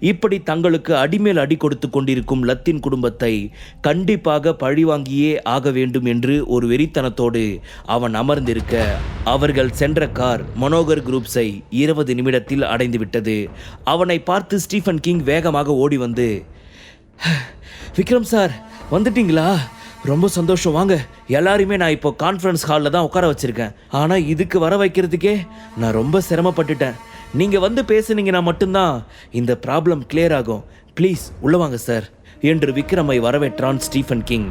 இப்படி தங்களுக்கு அடிமேல் அடி கொடுத்து கொண்டிருக்கும் லத்தின் குடும்பத்தை கண்டிப்பாக பழிவாங்கியே ஆக வேண்டும் என்று ஒரு வெறித்தனத்தோடு அவன் அமர்ந்திருக்க அவர்கள் சென்ற கார் மனோகர் குரூப்ஸை இருபது நிமிடத்தில் அடைந்துவிட்டது அவனை பார்த்து ஸ்டீஃபன் கிங் வேகமாக ஓடி வந்து விக்ரம் சார் வந்துட்டீங்களா? ரொம்ப சந்தோஷம். வாங்க எல்லாரையுமே நான் இப்போ கான்ஃபரன்ஸ் ஹாலில் தான் உட்கார வச்சுருக்கேன். ஆனால் இதுக்கு வர வைக்கிறதுக்கே நான் ரொம்ப சிரமப்பட்டுட்டேன். நீங்கள் வந்து பேசுனீங்கன்னா மட்டும்தான் இந்த ப்ராப்ளம் கிளியர் ஆகும். ப்ளீஸ் உள்ள வாங்க சார் என்று விக்ரமை வரவேற்றான் ஸ்டீஃபன் கிங்.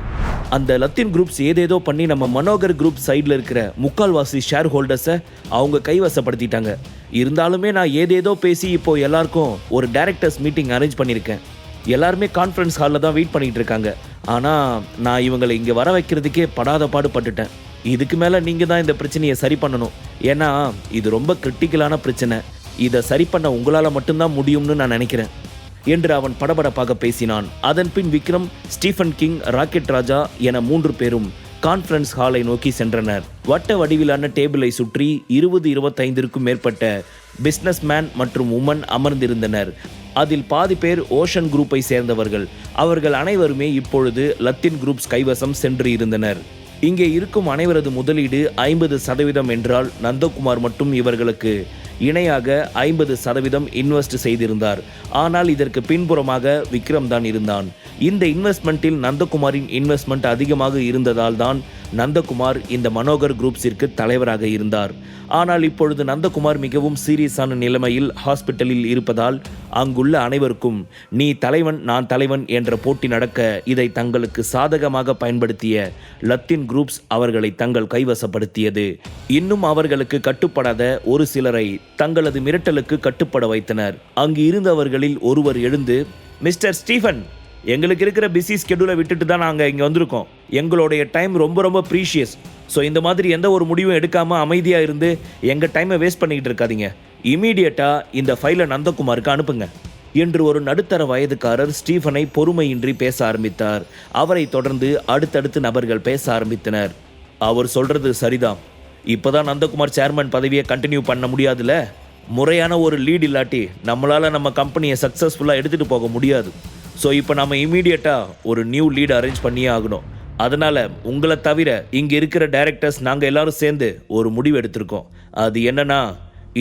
அந்த லத்தின் குரூப்ஸ் ஏதேதோ பண்ணி நம்ம மனோகர் குரூப் சைடில் இருக்கிற முக்கால்வாசி ஷேர் ஹோல்டர்ஸை அவங்க கைவசப்படுத்திட்டாங்க. இருந்தாலுமே நான் ஏதேதோ பேசி இப்போ எல்லாருக்கும் ஒரு டைரக்டர்ஸ் மீட்டிங் அரேஞ்ச் பண்ணியிருக்கேன். எல்லாருமே கான்ஃபரன்ஸ் ஹாலில் தான் வெயிட் பண்ணிட்டு இருக்காங்க. ஆனால் நான் இவங்களை இங்கே வர வைக்கிறதுக்கே படாத பாடு பட்டுட்டேன் இதுக்கு மேலே நீங்கள் தான் இந்த பிரச்சனையை சரி பண்ணணும். ஏன்னா இது ரொம்ப கிரிட்டிக்கலான பிரச்சனை. இதை சரி பண்ண உங்களால் மட்டும்தான் முடியும்னு நான் நினைக்கிறேன் என்று அவன் படபடப்பாக பேசினான். அதன்பின் Vikram Stephen King rocket Raja என மூன்று பேரும் கான்ஃபரன்ஸ் ஹாலை நோக்கி சென்றனர். வட்ட வடிவிலான டேபிளை சுற்றி இருபது இருபத்தைந்திற்கும் மேற்பட்ட பிசினஸ்மேன் மற்றும் உமன் அமர்ந்திருந்தனர். அதில் பாதி பேர் ஓஷன் குரூப்பை சேர்ந்தவர்கள். அவர்கள் அனைவருமே இப்பொழுது லத்தின் குரூப்ஸ் கைவசம் சென்று இருந்தனர். இங்கே இருக்கும் அனைவரது முதலீடு ஐம்பது சதவீதம் என்றால் நந்தகுமார் மட்டும் இவர்களுக்கு இணையாக ஐம்பது சதவீதம் இன்வெஸ்ட் செய்திருந்தார். ஆனால் இதற்கு பின்புறமாக விக்ரம் தான் இருந்தான். இந்த இன்வெஸ்ட்மெண்ட்டில் நந்தகுமாரின் இன்வெஸ்ட்மெண்ட் அதிகமாக இருந்ததால் தான் நந்தகுமார் இந்த மனோகர் குரூப்ஸிற்கு தலைவராக இருந்தார். ஆனால் இப்பொழுது நந்தகுமார் மிகவும் சீரியஸான நிலைமையில் ஹாஸ்பிட்டலில் இருப்பதால் அங்குள்ள அனைவருக்கும் நீ தலைவன் நான் தலைவன் என்ற போட்டி நடக்க இதை தங்களுக்கு சாதகமாக பயன்படுத்திய லத்தின் குரூப்ஸ் அவர்களை தங்கள் கைவசப்படுத்தியது. இன்னும் அவர்களுக்கு கட்டுப்படாத ஒரு சிலரை தங்களது மிரட்டலுக்கு கட்டுப்பட வைத்தனர். அங்கு இருந்தவர்களில் ஒருவர் எழுந்து மிஸ்டர் ஸ்டீஃபன் எங்களுக்கு இருக்கிற பிஸி ஸ்கெடியூலை விட்டுட்டு தான் நாங்கள் இங்கே வந்திருக்கோம். எங்களுடைய டைம் ரொம்ப ரொம்ப ப்ரீஷியஸ். ஸோ இந்த மாதிரி எந்த ஒரு முடிவும் எடுக்காமல் அமைதியாக இருந்து எங்கள் டைமை வேஸ்ட் பண்ணிக்கிட்டு இருக்காதீங்க. இமீடியட்டாக இந்த ஃபைலை நந்தகுமாருக்கு அனுப்புங்க. என்று ஒரு நடுத்தர வயதுக்காரர் ஸ்டீஃபனை பொறுமையின்றி பேச ஆரம்பித்தார். அவரை தொடர்ந்து அடுத்தடுத்து நபர்கள் பேச ஆரம்பித்தனர். அவர் சொல்றது சரிதான். இப்போ தான் நந்தகுமார் சேர்மன் பதவியை கண்டினியூ பண்ண முடியாதுல்ல முறையான ஒரு லீட் இல்லாட்டி நம்மளால் நம்ம கம்பெனியை சக்ஸஸ்ஃபுல்லாக எடுத்துகிட்டு போக முடியாது. ஸோ இப்போ நம்ம இமீடியட்டாக ஒரு நியூ லீட் அரேஞ்ச் பண்ணியே ஆகணும். அதனால் உங்களை தவிர இங்கே இருக்கிற டைரக்டர்ஸ் நாங்கள் எல்லாரும் சேர்ந்து ஒரு முடிவு எடுத்திருக்கோம். அது என்னன்னா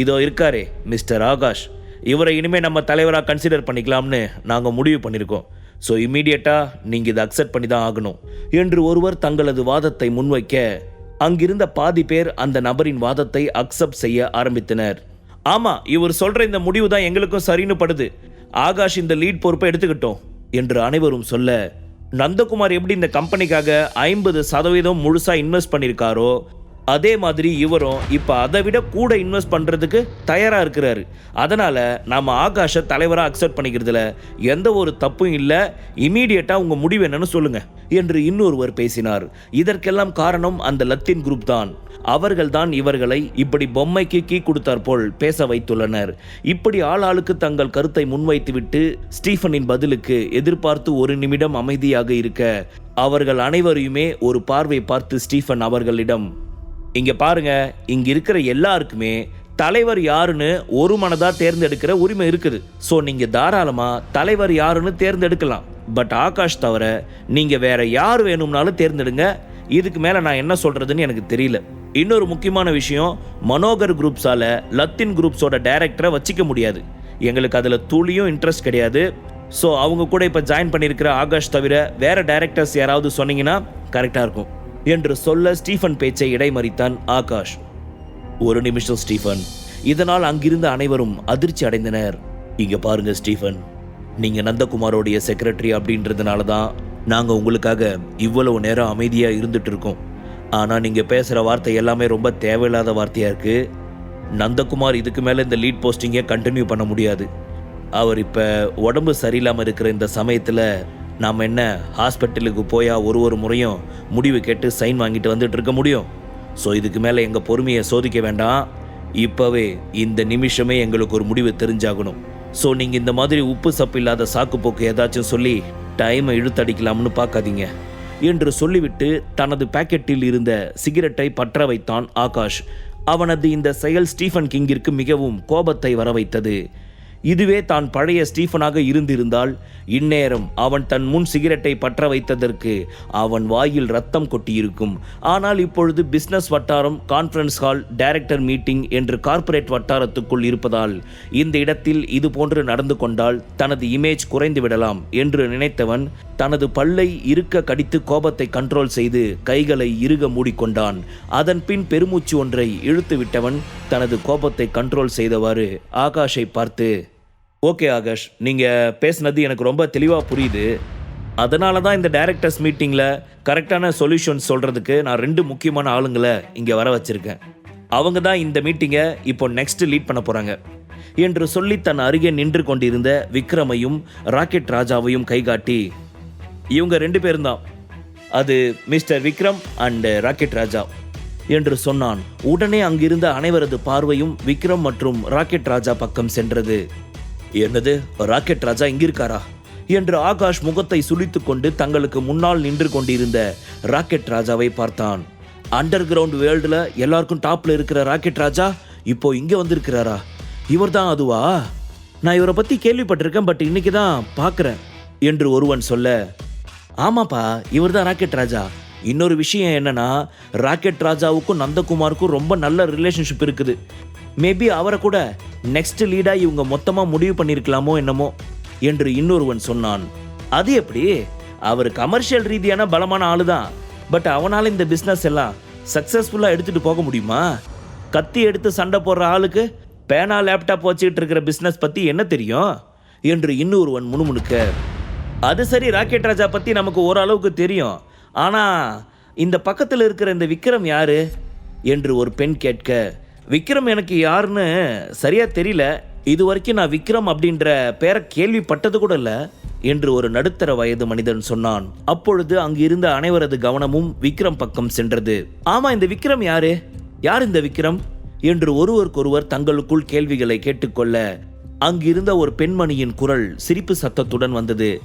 இதோ இருக்காரே மிஸ்டர் ஆகாஷ். இவரை இனிமேல் நம்ம தலைவராக கன்சிடர் பண்ணிக்கலாம்னு நாங்கள் முடிவு பண்ணியிருக்கோம் ஸோ இம்மீடியட்டாக நீங்கள் இதை அக்செப்ட் பண்ணி தான் ஆகணும். என்று ஒருவர் தங்களது வாதத்தை முன்வைக்க அங்கிருந்த பாதி பேர் அந்த நபரின் வாதத்தை அக்செப்ட் செய்ய ஆரம்பித்தனர். ஆமாம் இவர் சொல்கிற இந்த முடிவு தான் எங்களுக்கும் சரின்னு படுது. ஆகாஷ் இந்த லீட் பொறுப்பை எடுத்துக்கிட்டோம் என்று அனைவரும் சொல்ல நந்தகுமார் எப்படி இந்த கம்பெனிக்காக ஐம்பது சதவீதம் முழுசாக இன்வெஸ்ட் பண்ணியிருக்காரோ அதே மாதிரி இவரும் இப்போ அதை விட கூட இன்வெஸ்ட் பண்ணுறதுக்கு தயாராக இருக்கிறாரு. அதனால் நாம் ஆகாஷை தலைவராக அக்செப்ட் பண்ணிக்கிறதுல எந்த ஒரு தப்பும் இல்லை. இமீடியட்டாக உங்கள் முடிவு என்னன்னு சொல்லுங்கள் என்று இன்னொருவர் பேசினார். இதற்கெல்லாம் காரணம் அந்த லத்தின் குரூப் தான். அவர்கள்தான் இவர்களை இப்படி பொம்மைக்கு கீ கொடுத்தார் போல் பேச வைத்துள்ளனர். இப்படி ஆளாளுக்கு தங்கள் கருத்தை முன்வைத்துவிட்டு ஸ்டீஃபனின் பதிலுக்கு எதிர்பார்த்து ஒரு நிமிடம் அமைதியாக இருக்க அவர்கள் அனைவரையுமே ஒரு பார்வை பார்த்து ஸ்டீஃபன் அவர்களிடம் இங்கே பாருங்க இங்கே இருக்கிற எல்லாருக்குமே தலைவர் யாருன்னு ஒரு மனதாக தேர்ந்தெடுக்கிற உரிமை இருக்குது. ஸோ நீங்கள் தாராளமாக தலைவர் யாருன்னு தேர்ந்தெடுக்கலாம். பட் ஆகாஷ் தவிர நீங்கள் வேற யார் வேணும்னாலும் தேர்ந்தெடுங்க. இதுக்கு மேலே நான் என்ன சொல்கிறதுன்னு எனக்கு தெரியல. இன்னொரு முக்கியமான விஷயம் மனோகர் குரூப்ஸால் லத்தின் குரூப்ஸோட டைரக்டரை வச்சிக்க முடியாது. எங்களுக்கு அதில் துளியும் இன்ட்ரெஸ்ட் கிடையாது. ஸோ அவங்க கூட இப்போ ஜாயின் பண்ணியிருக்கிற ஆகாஷ் தவிர வேறு டைரக்டர்ஸ் யாராவது சொன்னீங்கன்னா கரெக்டாக இருக்கும். என்று சொல்ல ஸ்டீஃபன் பேச்சை இடைமறித்தான் ஆகாஷ். ஒரு நிமிஷம் ஸ்டீஃபன். இதனால் அங்கிருந்த அனைவரும் அதிர்ச்சி அடைந்தனர். இங்க பாருங்க ஸ்டீஃபன். நீங்க நந்தகுமாரோடைய செக்ரட்டரி அப்படின்றதுனால தான் நாங்க உங்களுக்காக இவ்வளவு நேரம் அமைதியா இருந்துட்டு இருக்கோம் ஆனா நீங்க பேசுற வார்த்தை எல்லாமே ரொம்ப தேவையில்லாத வார்த்தையா இருக்கு. நந்தகுமார் இதுக்கு மேல இந்த லீட் போஸ்டிங்கை கண்டினியூ பண்ண முடியாது. அவர் இப்ப உடம்பு சரியில்லாம இருக்கிற இந்த சமயத்துல நாம் என்ன ஹாஸ்பிட்டலுக்கு போயா ஒரு ஒரு முறையும் முடிவு கேட்டு சைன் வாங்கிட்டு வந்துட்டு இருக்க முடியும்? ஸோ இதுக்கு மேலே எங்கள் பொறுமையை சோதிக்க வேண்டாம். இப்போவே இந்த நிமிஷமே எங்களுக்கு ஒரு முடிவு தெரிஞ்சாகணும். ஸோ நீங்கள் இந்த மாதிரி உப்பு சப்பு இல்லாத சாக்கு போக்கு ஏதாச்சும் சொல்லி டைமை இழுத்தடிக்கலாம்னு பார்க்காதீங்க. என்று சொல்லிவிட்டு தனது பாக்கெட்டில் இருந்த சிகரெட்டை பற்ற வைத்தான் ஆகாஷ். அவனது இந்த செயல் ஸ்டீஃபன் கிங்கிற்கு மிகவும் கோபத்தை வர வைத்தது இதுவே தான் பழைய ஸ்டீஃபனாக இருந்திருந்தால் இந்நேரம் அவன் தன் முன் சிகரெட்டை பற்ற வைத்ததற்கு அவன் வாயில் ரத்தம் கொட்டியிருக்கும். ஆனால் இப்பொழுது பிசினஸ் வட்டாரம் கான்ஃபரன்ஸ் ஹால் டைரக்டர் மீட்டிங் என்று கார்ப்பரேட் வட்டாரத்துக்குள் இருப்பதால் இந்த இடத்தில் இதுபோன்று நடந்து கொண்டால் தனது இமேஜ் குறைந்து விடலாம் என்று நினைத்தவன் தனது பல்லை இருக்க கடித்து கோபத்தை கண்ட்ரோல் செய்து கைகளை இறுக மூடிக்கொண்டான். அதன் பின் பெருமூச்சு ஒன்றை இழுத்து விட்டவன் தனது கோபத்தை கண்ட்ரோல் செய்தவாறு ஆகாஷை பார்த்து ஓகே ஆகாஷ். நீங்கள் பேசுனது எனக்கு ரொம்ப தெளிவாக புரியுது. அதனால தான் இந்த டைரக்டர்ஸ் மீட்டிங்கில் கரெக்டான சொல்யூஷன் சொல்கிறதுக்கு நான் ரெண்டு முக்கியமான ஆளுங்களை இங்கே வர வச்சுருக்கேன். அவங்க தான் இந்த மீட்டிங்கை இப்போ நெக்ஸ்ட் லீட் பண்ண போகிறாங்க என்று சொல்லி தன் அருகே நின்று கொண்டிருந்த விக்ரமையும் ராக்கெட் ராஜாவையும் கைகாட்டி இவங்க ரெண்டு பேரும் தான் அது mister Vikram and rocket Raja என்று சொன்னான். உடனே அங்கிருந்த அனைவரது பார்வையும் விக்ரம் மற்றும் ராக்கெட் ராஜா பக்கம் சென்றது. என்னது? ராக்கெட் ராஜா இங்கிருக்காரா? என்று ஆகாஷ் முகத்தை சுழித்து கொண்டு தங்களுக்கு முன்னால் நின்று கொண்டிருந்த ராக்கெட் ராஜாவை பார்த்தான். அண்டர் கிரவுண்ட் வேர்ல்டில் எல்லாருக்கும் டாப்பில் இருக்கிற ராக்கெட் ராஜா இப்போ இங்கே வந்திருக்கிறாரா? இவர்தான் அதுவா? நான் இவரை பற்றி கேள்விப்பட்டிருக்கேன் பட் இன்னைக்கு தான் பார்க்குறேன் என்று ஒருவன் சொல்ல ஆமாப்பா இவர் தான் ராக்கெட் ராஜா. இன்னொரு விஷயம் என்னன்னா ராக்கெட் ராஜாவுக்கும் நந்தகுமாருக்கும் ரொம்ப நல்ல ரிலேஷன்ஷிப் இருக்குது. மேபி அவரை கூட நெக்ஸ்ட் லீடாக இவங்க மொத்தமாக முடிவு பண்ணியிருக்கலாமோ என்னமோ என்று இன்னொருவன் சொன்னான். அது எப்படி? அவர் கமர்ஷியல் ரீதியான பலமான ஆளு தான் பட் அவனால் இந்த பிஸ்னஸ் எல்லாம் சக்ஸஸ்ஃபுல்லாக எடுத்துகிட்டு போக முடியுமா? கத்தி எடுத்து சண்டை போடுற ஆளுக்கு பேனா லேப்டாப் வச்சுக்கிட்டு இருக்கிற பிஸ்னஸ் பற்றி என்ன தெரியும்? என்று இன்னொருவன் முணுமுணுக்க அது சரி ராக்கெட் ராஜா பற்றி நமக்கு ஓரளவுக்கு தெரியும். ஆனால் இந்த பக்கத்தில் இருக்கிற இந்த விக்ரம் யாரு? என்று ஒரு பெண் கேட்க விக்ரம் எனக்கு யாருன்னு சரியாக தெரியல. இது வரைக்கும் நான் விக்ரம் அப்படின்ற பேரை கேள்விப்பட்டது கூட இல்லை என்று ஒரு நடுத்தர வயது மனிதன் சொன்னான். அப்பொழுது அங்கு இருந்த அனைவரது கவனமும் விக்ரம் பக்கம் சென்றது. ஆமா இந்த விக்ரம் யாரு? யார் இந்த விக்ரம்? என்று ஒருவருக்கொருவர் தங்களுக்குள் கேள்விகளை கேட்டுக்கொள்ள அங்கிருந்த ஒரு பெண்மணியின் குரல் சிரிப்பு சத்தத்துடன் வந்தது.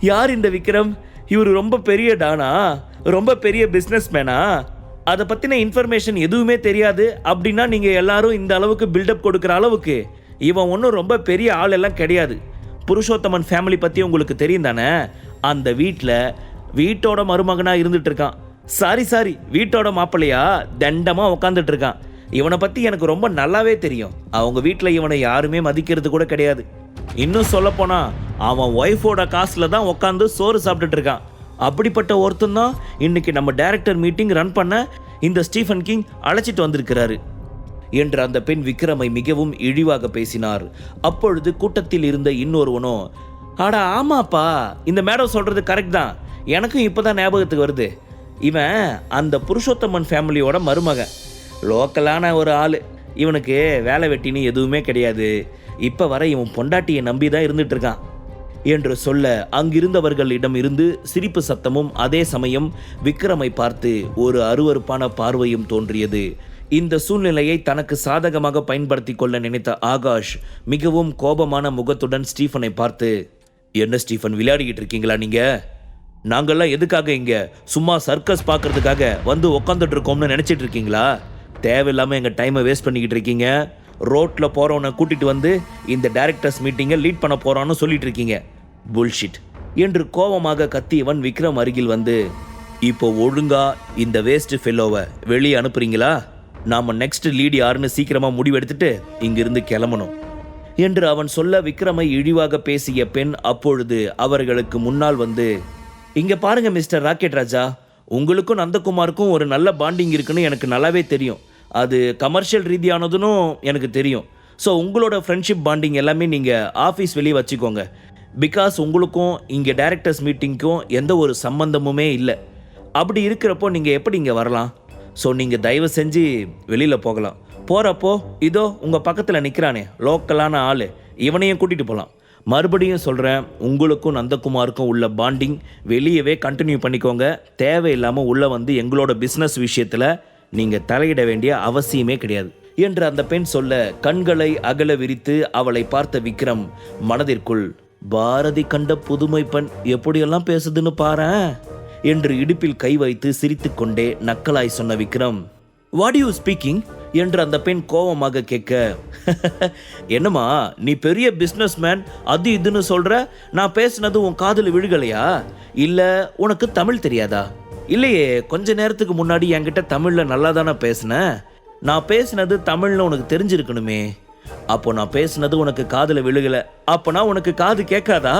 யார் இந்த விக்ரம்? இவர் ரொம்ப பெரிய டானா? ரொம்ப பெரிய பிஸ்னஸ் மேனா அதை பற்றின இன்ஃபர்மேஷன் எதுவுமே தெரியாது அப்படின்னா நீங்கள் எல்லாரும் இந்த அளவுக்கு பில்டப் கொடுக்குற அளவுக்கு இவன் ஒன்றும் ரொம்ப பெரிய ஆள் எல்லாம் கிடையாது. புருஷோத்தமன் ஃபேமிலி பற்றி உங்களுக்கு தெரியும் தானே? அந்த வீட்டில் வீட்டோட மருமகனாக இருந்துட்டு இருக்கான். சாரி சாரி வீட்டோட மாப்பிள்ளையா? தண்டமாக உக்காந்துட்டு இருக்கான். இவனை பற்றி எனக்கு ரொம்ப நல்லாவே தெரியும். அவங்க வீட்டில் இவனை யாருமே மதிக்கிறது கூட கிடையாது. இன்னும் சொல்லப்போனால் அவன் ஒய்ஃபோட காசில் தான் உட்காந்து சோறு சாப்பிட்டுட்டு இருக்கான். அப்படிப்பட்ட ஒருத்தன் தான் இன்னைக்கு நம்ம டைரக்டர் மீட்டிங் ரன் பண்ண இந்த ஸ்டீஃபன் கிங் அழைச்சிட்டு வந்திருக்கிறாரு என்று அந்த பெண் விக்ரமை மிகவும் இழிவாக பேசினார். அப்பொழுது கூட்டத்தில் இருந்த இன்னொருவனோ ஆடா ஆமாப்பா இந்த மேடம் சொல்றது கரெக்ட் தான். எனக்கும் இப்போதான் ஞாபகத்துக்கு வருது. இவன் அந்த புருஷோத்தமன் ஃபேமிலியோட மருமகன் லோக்கலான ஒரு ஆள். இவனுக்கு வேலை வெட்டின்னு எதுவுமே கிடையாது. இப்போ வர இவன் பொண்டாட்டியை நம்பி தான் இருந்துட்டு இருக்கான். என்று சொல்ல அங்கிருந்தவர்களிடம் இருந்து சிரிப்பு சத்தமும் அதே சமயம் விக்ரமை பார்த்து ஒரு அருவருப்பான பார்வையும் தோன்றியது. இந்த சூழ்நிலையை தனக்கு சாதகமாக பயன்படுத்தி கொள்ள நினைத்த ஆகாஷ் மிகவும் கோபமான முகத்துடன் ஸ்டீஃபனை பார்த்து என்ன ஸ்டீஃபன் விளையாடிக்கிட்டு இருக்கீங்களா நீங்க? நாங்கள்லாம் எதுக்காக இங்க? சும்மா சர்க்கஸ் பார்க்கறதுக்காக வந்து உக்காந்துட்டு இருக்கோம்னு நினைச்சிட்டு இருக்கீங்களா? தேவையில்லாம எங்க டைமை வேஸ்ட் பண்ணிக்கிட்டு இருக்கீங்க. ரோட்ல போறவனை கூட்டிட்டு வந்து இந்த டைரக்டர்ஸ் மீட்டிங்கை லீட் பண்ண போறான்னு சொல்லிட்டு இருக்கீங்க. புல்ஷிட் என்று கோபமாக கத்தியவன் விக்ரம் அருகில் வந்து இப்போ ஒழுங்கா இந்த வேஸ்ட் ஃபெல்லோவை வெளியே அனுப்புறீங்களா? நாம நெக்ஸ்ட் லீடு யாருன்னு சீக்கிரமா முடிவெடுத்துட்டு இங்கிருந்து கிளம்பணும். என்று அவன் சொல்ல விக்ரமை இழிவாக பேசிய பெண் அப்பொழுது அவர்களுக்கு முன்னால் வந்து இங்க பாருங்க மிஸ்டர் ராக்கெட் ராஜா. உங்களுக்கும் நந்தகுமாருக்கும் ஒரு நல்ல பாண்டிங் இருக்குன்னு எனக்கு நல்லாவே தெரியும். அது கமர்ஷியல் ரீதியானதுன்னு எனக்கு தெரியும். ஸோ உங்களோட ஃப்ரெண்ட்ஷிப் பாண்டிங் எல்லாமே நீங்கள் ஆஃபீஸ் வெளியே வச்சுக்கோங்க. பிகாஸ் உங்களுக்கும் இங்கே டேரக்டர்ஸ் மீட்டிங்க்கும் எந்த ஒரு சம்பந்தமுமே இல்லை. அப்படி இருக்கிறப்போ நீங்கள் எப்படி இங்கே வரலாம்? ஸோ நீங்கள் தயவு செஞ்சு வெளியில் போகலாம். போகிறப்போ இதோ உங்கள் பக்கத்தில் நிற்கிறானே லோக்கலான ஆள். இவனையும் கூட்டிகிட்டு போகலாம் மறுபடியும் சொல்கிறேன் உங்களுக்கும் நந்தகுமாருக்கும் உள்ள பாண்டிங் வெளியவே கண்டினியூ பண்ணிக்கோங்க. தேவையில்லாமல் உள்ளே வந்து எங்களோட பிஸ்னஸ் விஷயத்தில் நீங்கள் தலையிட வேண்டிய அவசியமே கிடையாது. என்று அந்த பெண் சொல்ல கண்களை அகல விரித்து அவளை பார்த்த விக்ரம் மனதிற்குள் பாரதி கண்ட புதுமை பெண் எப்படியெல்லாம் பேசுதுன்னு பாரேன்? என்று இடுப்பில் கை வைத்து சிரித்துக்கொண்டே நக்கலாய் சொன்ன விக்ரம். வாட் யூ ஸ்பீக்கிங் என்று அந்த பெண் கோபமாக கேட்க. என்னம்மா நீ பெரிய பிஸ்னஸ்மேன் அது இதுன்னு சொல்ற? நான் பேசினது உன் காதில் விழுகலையா? இல்ல உனக்கு தமிழ் தெரியாதா? இல்லையே கொஞ்ச நேரத்துக்கு முன்னாடி என்கிட்ட தமிழ்ல நல்லா தானே பேசின? நான் பேசினது தமிழ்னு உனக்கு தெரிஞ்சிருக்கணுமே. அப்போ நான் பேசுனது உனக்கு காதுல விழுகல. அப்போனா உனக்கு காது கேட்காதா?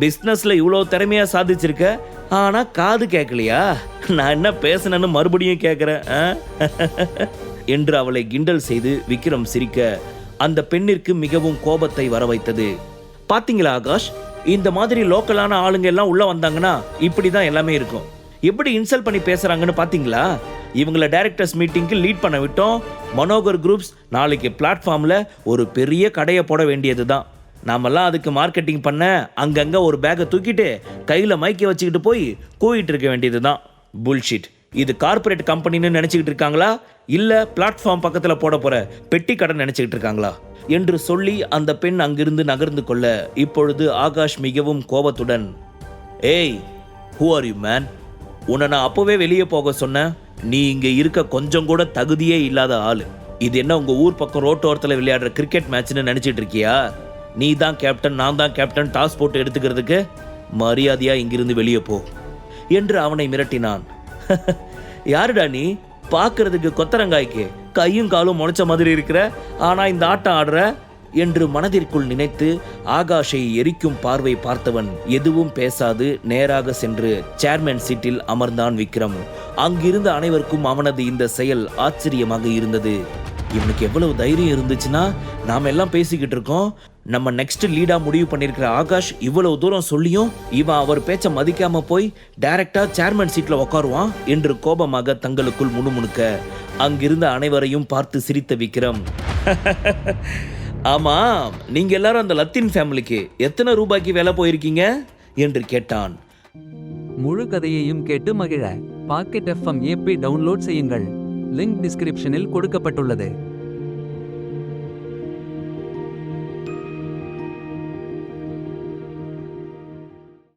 பிசினஸ்ல இவ்வளோ திறமையா சாதிச்சிருக்க. ஆனா காது கேட்கலையா? நான் என்ன பேசுனேன்னு மறுபடியும் கேட்குறேன் என்று அவளை கிண்டல் செய்து விக்ரம் சிரிக்க அந்த பெண்ணிற்கு மிகவும் கோபத்தை வர வைத்தது பாத்தீங்களா ஆகாஷ்? இந்த மாதிரி லோக்கலான ஆளுங்க எல்லாம் உள்ள வந்தாங்கன்னா இப்படிதான் எல்லாமே இருக்கும். எப்படி இன்சல்ட் பண்ணி பேசுறாங்கன்னு பாத்தீங்களா? இவங்கள டைரக்டர்ஸ் மீட்டிங்க்கு லீட் பண்ண விட்டோம். மனோகர் குரூப்ஸ் நாளைக்கு பிளாட்ஃபார்மில் ஒரு பெரிய கடையை போட வேண்டியது தான் நாமெல்லாம் அதுக்கு மார்க்கெட்டிங் பண்ண அங்கங்கே ஒரு பேக்கை தூக்கிட்டு கையில் மைக்கை வச்சுக்கிட்டு போய் கூவிட்டு இருக்க வேண்டியது தான் புல்ஷீட் இது கார்ப்பரேட் கம்பெனின்னு நினச்சிக்கிட்டு இருக்காங்களா? இல்லை பிளாட்ஃபார்ம் பக்கத்தில் போட போகிற பெட்டி கடை நினச்சிக்கிட்டு இருக்காங்களா? என்று சொல்லி அந்த பெண் அங்கிருந்து நகர்ந்து கொள்ள இப்பொழுது ஆகாஷ் மிகவும் கோபத்துடன் ஏய் ஹூ ஆர் யூ மேன் உன்னை நான் அப்போவே வெளியே போக சொன்னேன். நீ இங்க இருக்க கொஞ்சம் கூட தகுதியே இல்லாத ஆளு. இது என்ன உங்க ஊர் பக்கம் ரோட்டோரத்தில் விளையாடுற கிரிக்கெட் மேட்ச்னு நினைச்சிட்டு இருக்கியா? நீ தான் கேப்டன் நான் தான் கேப்டன் டாஸ் போட்டு எடுத்துக்கிறதுக்கு மரியாதையா இங்கிருந்து வெளியே போ என்று அவனை மிரட்டினான். யாருடா நீ? பார்க்கறதுக்கு கொத்தரங்காய்க்கு. கையும் காலும் முளைச்ச மாதிரி இருக்கிற ஆனா இந்த ஆட்டம் ஆடுற என்று மனதிற்குள் நினைத்து ஆகாஷை எரிக்கும் பார்வை பார்த்தவன் எதுவும் பேசாது நேராக சென்று சேர்மேன் சீட்டில் அமர்ந்தான் விக்ரம். அங்கிருந்த அனைவருக்கும் அவனது இந்த செயல் ஆச்சரியமாக இருந்தது. இவனுக்கு எவ்வளவு தைரியம் இருந்துச்சுன்னா நாம எல்லாம் பேசிக்கிட்டு இருக்கோம். நம்ம நெக்ஸ்ட் லீடா முடிவு பண்ணிருக்கிற ஆகாஷ் இவ்வளவு தூரம் சொல்லியும் இவன் அவர் பேச்ச மதிக்காம போய் டைரக்டா சேர்மன் சீட்ல உட்காருவான் என்று கோபமாக தங்களுக்குள் முணுமுணுக்க அங்கிருந்த அனைவரையும் பார்த்து சிரித்த விக்ரம். ஆமா நீங்க எல்லாரும் அந்த லத்தீன் ஃபேமிலிக்கு எத்தனை ரூபாய்க்கு வேலை போயிருக்கீங்க? என்று கேட்டான். முழு கதையையும் கேட்டு மகிழ. பாக்கெட் எஃப்எம் ஏபி டவுன்லோட் செய்யுங்கள். லிங்க் டிஸ்கிரிப்ஷனில் கொடுக்கப்பட்டுள்ளது.